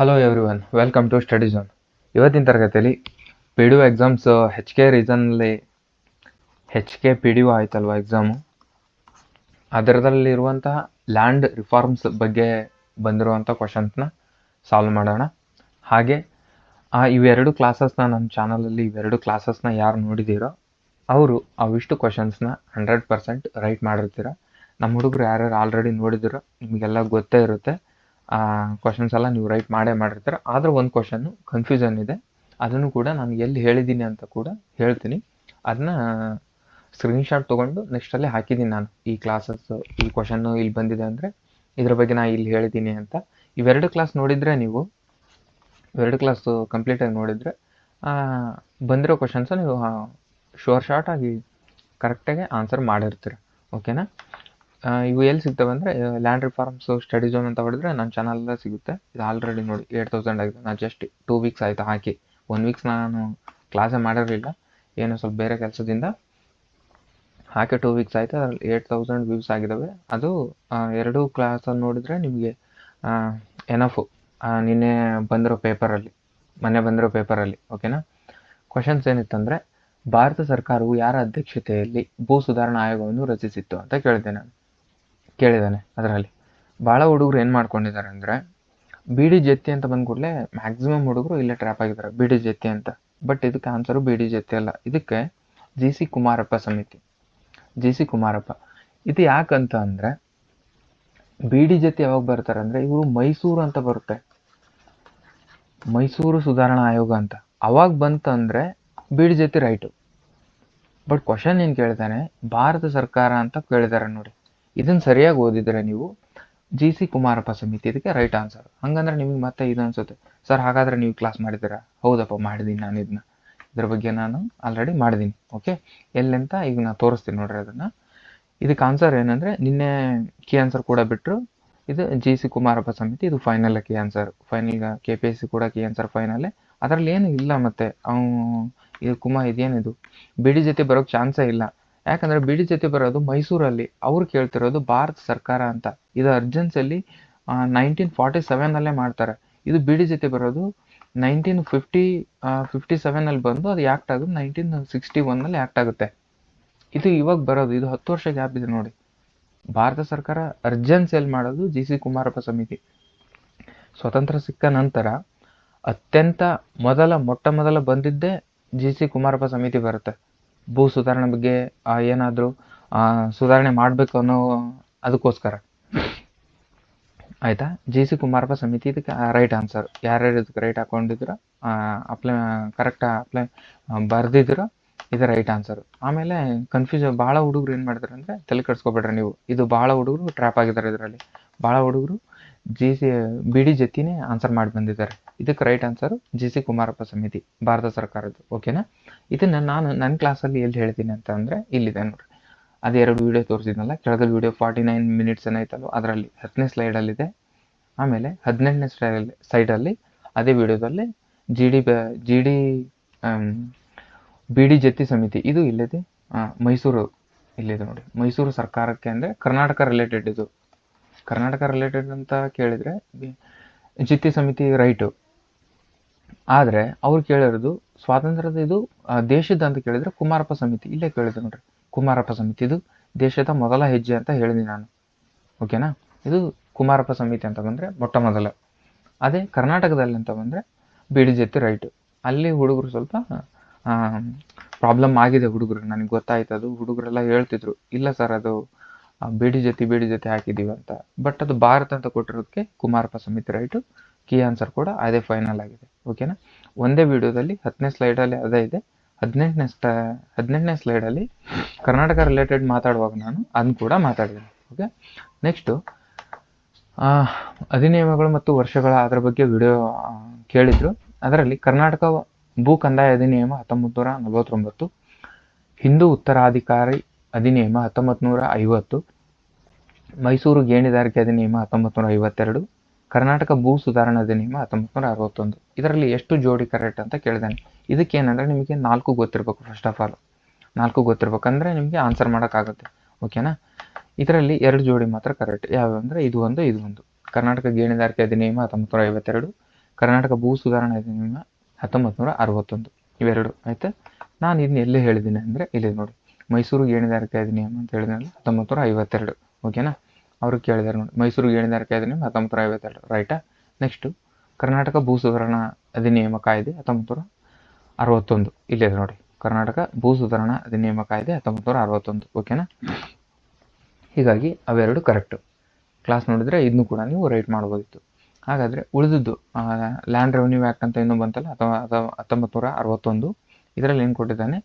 Hello everyone welcome to study zone ಇವತ್ತಿನ ತರಗತಿಯಲ್ಲಿ P D O exams H K recently H K P D O ಆಯ್ತಲ್ವ exam ಅದರದಲ್ಲಿರುವಂತಹ land reforms ಬಗ್ಗೆ ಬಂದಿರುವಂಥ ಕ್ವಶನ್ಸ್ನ solve ಮಾಡೋಣ. ಹಾಗೆ, ಆ ಇವೆರಡು ಕ್ಲಾಸಸ್ನ ನನ್ನ ಚಾನಲಲ್ಲಿ ಇವೆರಡು ಕ್ಲಾಸಸ್ನ ಯಾರು ನೋಡಿದ್ದೀರೋ ಅವರು ಅವಿಷ್ಟು ಕ್ವಶನ್ಸ್ನ ಹಂಡ್ರೆಡ್ ಪರ್ಸೆಂಟ್ ರೈಟ್ ಮಾಡಿರ್ತೀರ. ನಮ್ಮ ಹುಡುಗರು ಯಾರ್ಯಾರು ಆಲ್ರೆಡಿ ನೋಡಿದಿರೋ ನಿಮಗೆಲ್ಲ ಗೊತ್ತೇ ಇರುತ್ತೆ. ಕ್ವಶನ್ಸ್ ಎಲ್ಲ ನೀವು ರೈಟ್ ಮಾಡೇ ಮಾಡಿರ್ತೀರ. ಆದ್ರೆ ಒಂದು ಕ್ವಶನ್ನು ಕನ್ಫ್ಯೂಷನ್ ಇದೆ. ಅದನ್ನು ಕೂಡ ನಾನು ಎಲ್ಲಿ ಹೇಳಿದ್ದೀನಿ ಅಂತ ಕೂಡ ಹೇಳ್ತೀನಿ. ಅದನ್ನ ಸ್ಕ್ರೀನ್ಶಾಟ್ ತೊಗೊಂಡು ನೆಕ್ಸ್ಟಲ್ಲಿ ಹಾಕಿದ್ದೀನಿ ನಾನು. ಈ ಕ್ಲಾಸಸ್ ಈ ಕ್ವಶನ್ನು ಇಲ್ಲಿ ಬಂದಿದೆ ಅಂದರೆ ಇದ್ರ ಬಗ್ಗೆ ನಾನು ಇಲ್ಲಿ ಹೇಳಿದ್ದೀನಿ ಅಂತ. ಇವೆರಡು ಕ್ಲಾಸ್ ನೋಡಿದರೆ ನೀವು ಇವೆರಡು ಕ್ಲಾಸ್ ಕಂಪ್ಲೀಟಾಗಿ ನೋಡಿದರೆ ಬಂದಿರೋ ಕ್ವಶನ್ಸ ನೀವು ಶೋರ್ ಶಾರ್ಟ್ ಆಗಿ ಕರೆಕ್ಟಾಗಿ ಆನ್ಸರ್ ಮಾಡಿರ್ತೀರ. ಓಕೆನಾ ಆ, ಇವು ಎಲ್ಲಿ ಸಿಗ್ತವೆ ಅಂದರೆ ಲ್ಯಾಂಡ್ ರಿಫಾರ್ಮ್ಸ್ ಸ್ಟಡಿ ಝೋನ್ ಅಂತ ಹೊಡೆದ್ರೆ ನನ್ನ ಚಾನಲಲ್ಲೇ ಸಿಗುತ್ತೆ. ಇದು ಆಲ್ರೆಡಿ ನೋಡಿ ಏಟ್ ತೌಸಂಡ್ ಆಗಿದೆ. ನಾನು ಜಸ್ಟ್ ಟೂ ವೀಕ್ಸ್ ಆಯಿತು ಹಾಕಿ. ಒನ್ ವೀಕ್ಸ್ ನಾನು ಕ್ಲಾಸೇ ಮಾಡಿರಲಿಲ್ಲ. ಏನು ಸ್ವಲ್ಪ ಬೇರೆ ಕೆಲಸದಿಂದ ಹಾಕಿ ಟೂ ವೀಕ್ಸ್ ಆಯಿತು. ಅದ್ರಲ್ಲಿ ಏಟ್ ತೌಸಂಡ್ ವ್ಯೂಸ್ ಆಗಿದ್ದಾವೆ ಅದು ಎರಡೂ ಕ್ಲಾಸಲ್ಲಿ ನೋಡಿದರೆ ನಿಮಗೆ ಎನಫು ನಿನ್ನೆ ಬಂದಿರೋ ಪೇಪರಲ್ಲಿ ಮೊನ್ನೆ ಬಂದಿರೋ ಪೇಪರಲ್ಲಿ ಓಕೆನಾ ಕ್ವಶನ್ಸ್ ಏನಿತ್ತಂದರೆ, ಭಾರತ ಸರ್ಕಾರವು ಯಾರ ಅಧ್ಯಕ್ಷತೆಯಲ್ಲಿ ಭೂ ಸುಧಾರಣಾ ಆಯೋಗವನ್ನು ರಚಿಸಿತ್ತು ಅಂತ ಕೇಳಿದೆ ನಾನು. ಕೇಳಿದ್ದಾನೆ ಅದರಲ್ಲಿ. ಭಾಳ ಹುಡುಗರು ಏನು ಮಾಡ್ಕೊಂಡಿದ್ದಾರೆ ಅಂದರೆ ಬಿ ಡಿ ಜೆತ್ತಿ ಅಂತ ಬಂದ ಕೂಡಲೇ ಮ್ಯಾಕ್ಸಿಮಮ್ ಹುಡುಗರು ಇಲ್ಲೇ ಟ್ರ್ಯಾಪ್ ಆಗಿದ್ದಾರೆ ಬಿ ಡಿ ಜೆತ್ತಿ ಅಂತ. ಬಟ್ ಇದಕ್ಕೆ ಆನ್ಸರು ಬಿ ಡಿ ಜೆತ್ತಿ ಅಲ್ಲ. ಇದಕ್ಕೆ ಜಿ ಸಿ ಕುಮಾರಪ್ಪ ಸಮಿತಿ. G C Kumarappa. ಇದು ಯಾಕಂತ ಅಂದರೆ ಬಿ ಡಿ ಜೊತೆ ಯಾವಾಗ ಬರ್ತಾರೆ ಅಂದರೆ, ಇವರು ಮೈಸೂರು ಅಂತ ಬರುತ್ತೆ. ಮೈಸೂರು ಸುಧಾರಣಾ ಆಯೋಗ ಅಂತ. ಅವಾಗ ಬಂತಂದರೆ ಬಿ ಡಿ ಜೊತೆ ರೈಟು ಬಟ್ ಕ್ವಶನ್ ಏನು ಕೇಳ್ತಾನೆ, ಭಾರತ ಸರ್ಕಾರ ಅಂತ ಕೇಳಿದ್ದಾರೆ ನೋಡಿ. ಇದನ್ನು ಸರಿಯಾಗಿ ಓದಿದರೆ ನೀವು ಜಿ ಸಿ ಕುಮಾರಪ್ಪ ಸಮಿತಿ ಇದಕ್ಕೆ ರೈಟ್ ಆನ್ಸರ್ ಹಂಗಂದ್ರೆ ನಿಮಗೆ ಮತ್ತೆ ಇದು ಅನ್ಸುತ್ತೆ ಸರ್ ಹಾಗಾದ್ರೆ ನೀವು ಕ್ಲಾಸ್ ಮಾಡಿದ್ದೀರಾ? ಹೌದಪ್ಪ ಮಾಡಿದ್ದೀನಿ ನಾನು ಇದನ್ನ. ಇದ್ರ ಬಗ್ಗೆ ನಾನು ಆಲ್ರೆಡಿ ಮಾಡಿದ್ದೀನಿ ಓಕೆ ಎಲ್ಲಂತ ಈಗ ನಾನು ತೋರಿಸ್ತೀನಿ ನೋಡ್ರಿ ಅದನ್ನು. ಇದಕ್ಕೆ ಆನ್ಸರ್ ಏನಂದರೆ, ನಿನ್ನೆ ಕಿ ಆನ್ಸರ್ ಕೂಡ ಬಿಟ್ಟರು ಇದು ಜಿ ಸಿ ಕುಮಾರಪ್ಪ ಸಮಿತಿ, ಇದು final key answer final K P S C ಕೂಡ ಕಿ ಆನ್ಸರ್ ಫೈನಲ್ ಅದರಲ್ಲಿ ಏನು ಇಲ್ಲ ಮತ್ತೆ. ಅವನು ಇದು ಕುಮಾರ್ ಇದೇನಿದು? ಬಿಡಿ ಜೊತೆ ಬರೋಕ್ಕೆ ಚಾನ್ಸೇ ಇಲ್ಲ. ಯಾಕಂದರೆ ಬಿಡಿ ಜೊತೆ ಬರೋದು ಮೈಸೂರಲ್ಲಿ. ಅವ್ರು ಕೇಳ್ತಿರೋದು ಭಾರತ ಸರ್ಕಾರ ಅಂತ. ಇದು ಅರ್ಜೆನ್ಸಿಯಲ್ಲಿ ನೈನ್ಟೀನ್ ಫಾರ್ಟಿ ಸೆವೆನಲ್ಲೇ ಮಾಡ್ತಾರೆ. ಇದು ಬಿಡಿ ಜೊತೆ ಬರೋದು ನೈನ್ಟೀನ್ ಫಿಫ್ಟಿ ಫಿಫ್ಟಿ ಸೆವೆನಲ್ಲಿ ಬಂದು ಅದು ಆ್ಯಕ್ಟ್ ಆಗೋದು ನೈನ್ಟೀನ್ ಸಿಕ್ಸ್ಟಿ ಒನ್ನಲ್ಲಿ ಆ್ಯಕ್ಟ್ ಆಗುತ್ತೆ. ಇದು ಇವಾಗ ಬರೋದು, ಇದು ಹತ್ತು ವರ್ಷ ಗ್ಯಾಪ್ ಇದೆ ನೋಡಿ. ಭಾರತ ಸರ್ಕಾರ ಅರ್ಜೆನ್ಸಿಯಲ್ಲಿ ಮಾಡೋದು ಜಿ ಸಿ ಕುಮಾರಪ್ಪ ಸಮಿತಿ ಸ್ವತಂತ್ರ ಸಿಕ್ಕ ನಂತರ ಅತ್ಯಂತ ಮೊದಲ, ಮೊಟ್ಟ ಮೊದಲ ಬಂದಿದ್ದೇ ಜಿ ಸಿ ಕುಮಾರಪ್ಪ ಸಮಿತಿ ಬರುತ್ತೆ. ಭೂ ಸುಧಾರಣೆ ಬಗ್ಗೆ ಏನಾದರೂ ಸುಧಾರಣೆ ಮಾಡಬೇಕು ಅನ್ನೋ ಅದಕ್ಕೋಸ್ಕರ. ಆಯಿತಾ? ಜಿ ಸಿ ಕುಮಾರಪ್ಪ ಸಮಿತಿ, ಇದಕ್ಕೆ ರೈಟ್ ಆನ್ಸರ್ ಯಾರ್ಯಾರು ಇದಕ್ಕೆ ರೈಟ್ ಹಾಕೊಂಡಿದ್ರು ಅಪ್ಲೈ ಕರೆಕ್ಟ್ ಅಪ್ಲೈ ಬರೆದಿದ್ರು ಇದು ರೈಟ್ ಆನ್ಸರ್ ಆಮೇಲೆ ಕನ್ಫ್ಯೂಷನ್ ಭಾಳ ಹುಡುಗರು ಏನು ಮಾಡ್ತಾರೆ ಅಂದರೆ, ತಲೆ ಕೆಡ್ಸ್ಕೊಬೇಡ್ರಿ ನೀವು. ಇದು ಭಾಳ ಹುಡುಗರು ಟ್ರ್ಯಾಪ್ ಆಗಿದ್ದಾರೆ ಇದರಲ್ಲಿ. ಭಾಳ ಹುಡುಗರು ಜಿ ಸಿ, ಬಿ ಡಿ ಜೊತೆನೇ ಆನ್ಸರ್ ಮಾಡಿ ಬಂದಿದ್ದಾರೆ. ಇದಕ್ಕೆ right answer G C Kumarappa ಸಮಿತಿ ಭಾರತ ಸರ್ಕಾರದ್ದು ಓಕೆನಾ ಇದನ್ನು ನಾನು ನನ್ನ ಕ್ಲಾಸಲ್ಲಿ ಎಲ್ಲಿ ಹೇಳ್ತೀನಿ ಅಂತ ಅಂದರೆ ಇಲ್ಲಿದೆ ನೋಡಿ ಅದು ಎರಡು ವಿಡಿಯೋ ತೋರಿಸಿದ್ನಲ್ಲ ಕೆಳಗೆ ವಿಡಿಯೋ ಫಾರ್ಟಿ ನೈನ್ ಮಿನಿಟ್ಸ್ ಏನಾಯ್ತಲ್ಲ ಅದರಲ್ಲಿ ಹತ್ತನೇ ಸ್ಲೈಡಲ್ಲಿದೆ ಆಮೇಲೆ ಹದಿನೆಂಟನೇ ಸ್ಲೈಡಲ್ಲಿ ಸೈಡಲ್ಲಿ ಅದೇ ವಿಡಿಯೋದಲ್ಲಿ G D G D B D Jatti ಸಮಿತಿ ಇದು ಇಲ್ಲಿದೆ. ಮೈಸೂರು ಇಲ್ಲಿದೆ ನೋಡಿ ಮೈಸೂರು ಸರ್ಕಾರಕ್ಕೆ ಅಂದರೆ ಕರ್ನಾಟಕ ರಿಲೇಟೆಡ್ ಇದು. ಕರ್ನಾಟಕ ರಿಲೇಟೆಡ್ ಅಂತ ಕೇಳಿದರೆ ಜಿತ್ತಿ ಸಮಿತಿ ರೈಟು ಆದರೆ ಅವ್ರು ಕೇಳಿರೋದು ಸ್ವಾತಂತ್ರ್ಯದ ಇದು ದೇಶದ ಅಂತ ಕೇಳಿದ್ರೆ ಕುಮಾರಪ್ಪ ಸಮಿತಿ. ಇಲ್ಲೇ ಕೇಳಿದ್ರು ನೋಡ್ರಿ. ಕುಮಾರಪ್ಪ ಸಮಿತಿ ಇದು ದೇಶದ ಮೊದಲ ಹೆಜ್ಜೆ ಅಂತ ಹೇಳಿದೀನಿ ನಾನು. ಓಕೆನಾ? ಇದು ಕುಮಾರಪ್ಪ ಸಮಿತಿ ಅಂತ ಬಂದರೆ ಮೊಟ್ಟ ಮೊದಲ. ಅದೇ ಕರ್ನಾಟಕದಲ್ಲಿ ಅಂತ ಬಂದರೆ ಬಿ ಡಿ ರೈಟ್. ರೈಟು ಅಲ್ಲಿ ಹುಡುಗರು ಸ್ವಲ್ಪ ಪ್ರಾಬ್ಲಮ್ ಆಗಿದೆ ಹುಡುಗರು. ನನಗೆ ಗೊತ್ತಾಯ್ತು ಅದು. ಹುಡುಗರೆಲ್ಲ ಹೇಳ್ತಿದ್ರು, ಇಲ್ಲ ಸರ್, ಅದು ಬೇಡಿ ಜೊತೆ ಬೇಡಿ ಜೊತೆ ಹಾಕಿದ್ದೀವಿ ಅಂತ. ಬಟ್ ಅದು ಭಾರತ ಅಂತ ಕೊಟ್ಟಿರೋದಕ್ಕೆ ಕುಮಾರಪ್ಪ ಸಮಿತಿ ರೈಟು. ಕೀ ಆನ್ಸರ್ ಕೂಡ ಅದೇ ಫೈನಲ್ ಆಗಿದೆ. ಓಕೆನಾ ಒಂದೇ ವಿಡಿಯೋದಲ್ಲಿ ಹತ್ತನೇ ಸ್ಲೈಡಲ್ಲಿ ಅದೇ ಇದೆ. ಹದಿನೆಂಟನೇ ಸ್ಟ ಹದಿನೆಂಟನೇ ಸ್ಲೈಡಲ್ಲಿ ಕರ್ನಾಟಕ ರಿಲೇಟೆಡ್ ಮಾತಾಡುವಾಗ ನಾನು ಅದನ್ನು ಕೂಡ ಮಾತಾಡಿದೆ ಓಕೆ ನೆಕ್ಸ್ಟು ಅಧಿನಿಯಮಗಳು ಮತ್ತು ವರ್ಷಗಳ ಅದರ ಬಗ್ಗೆ ವಿಡಿಯೋ ಕೇಳಿದರು. ಅದರಲ್ಲಿ ಕರ್ನಾಟಕ ಭೂ ಕಂದಾಯ ಅಧಿನಿಯಮ ಹತ್ತೊಂಬತ್ತು ನಲವತ್ತೊಂಬತ್ತು, ಹಿಂದೂ ಉತ್ತರಾಧಿಕಾರಿ ಅಧಿನಿಯಮ ಹತ್ತೊಂಬತ್ತು ಐವತ್ತು, ಮೈಸೂರು ಗೇಣಿದಾರಿಕೆ ಅಧಿನಿಯಮ ಹತ್ತೊಂಬತ್ತು ನೂರ ಐವತ್ತೆರಡು ಕರ್ನಾಟಕ ಭೂ ಸುಧಾರಣಾ ಅಧಿನಿಯಮ ಹತ್ತೊಂಬತ್ತು ನೂರ ಅರವತ್ತೊಂದು. ಇದರಲ್ಲಿ ಎಷ್ಟು ಜೋಡಿ ಕರೆಕ್ಟ್ ಅಂತ ಕೇಳಿದ್ದಾನೆ ಇದಕ್ಕೇನಂದರೆ ನಿಮಗೆ ನಾಲ್ಕು ಗೊತ್ತಿರಬೇಕು ಫಸ್ಟ್ ಆಫ್ ಆಲ್ ನಾಲ್ಕು ಗೊತ್ತಿರ್ಬೇಕಂದ್ರೆ ನಿಮಗೆ ಆನ್ಸರ್ ಮಾಡೋಕ್ಕಾಗುತ್ತೆ. ಓಕೆನಾ ಇದರಲ್ಲಿ ಎರಡು ಜೋಡಿ ಮಾತ್ರ ಕರೆಕ್ಟ್. ಯಾವ್ಯಾವ ಅಂದರೆ ಇದು ಒಂದು ಇದು ಒಂದು. ಕರ್ನಾಟಕ ಗೇಣಿದಾರಿಕೆ ಅಧಿನಿಯಮ ಹತ್ತೊಂಬತ್ತು ನೂರ ಐವತ್ತೆರಡು, ಕರ್ನಾಟಕ ಭೂ ಸುಧಾರಣಾ ಅಧಿನಿಯಮ ಹತ್ತೊಂಬತ್ತು ನೂರ ಅರವತ್ತೊಂದು. ಇವೆರಡು, ಆಯ್ತಾ? ನಾನು ಇದನ್ನ ಎಲ್ಲಿ ಹೇಳಿದ್ದೀನಿ ಅಂದರೆ ಇಲ್ಲಿ ನೋಡಿ. ಮೈಸೂರು ಗೇಣಿದಾರಿಕೆ ಅಧಿನಿಯಮ ಅಂತ ಹೇಳಿದ್ನಲ್ಲ ಹತ್ತೊಂಬತ್ತು ನೂರ ಐವತ್ತೆರಡು ಓಕೆನಾ ಅವರು ಕೇಳಿದಾರೆ ನೋಡಿ. ಮೈಸೂರು ಗೇಣಿದಾರಿಕೆ ಅಧಿನಿಯಮ ಹತ್ತೊಂಬತ್ತು ನೂರ ಐವತ್ತೆರಡು. ರೈಟಾ ನೆಕ್ಸ್ಟು ಕರ್ನಾಟಕ ಭೂ ಸುಧಾರಣಾ ಅಧಿನಿಯಮ ಕಾಯ್ದೆ, ಹತ್ತೊಂಬತ್ತು ನೂರ ಅರವತ್ತೊಂದು. ಇಲ್ಲಿದೆ ನೋಡಿ. ಕರ್ನಾಟಕ ಭೂ ಸುಧಾರಣಾ ಅಧಿನಿಯಮ ಕಾಯ್ದೆ, ಹತ್ತೊಂಬತ್ತು ನೂರ ಅರವತ್ತೊಂದು. ಓಕೆನಾ ಹೀಗಾಗಿ ಅವೆರಡು ಕರೆಕ್ಟು ಕ್ಲಾಸ್ ನೋಡಿದರೆ ಇದನ್ನು ಕೂಡ ನೀವು ರೈಟ್ ಮಾಡ್ಬೋದಿತ್ತು. ಹಾಗಾದರೆ ಉಳಿದದ್ದು ಲ್ಯಾಂಡ್ ರೆವೆನ್ಯೂ ಆ್ಯಕ್ಟ್ ಅಂತ ಇನ್ನೂ ಬಂತಲ್ಲ, ಅಥವಾ ಅಥವಾ ಹತ್ತೊಂಬತ್ತು ನೂರ ಅರವತ್ತೊಂದು. ಇದರಲ್ಲಿ ಏನು ಕೊಟ್ಟಿದ್ದಾನೆ?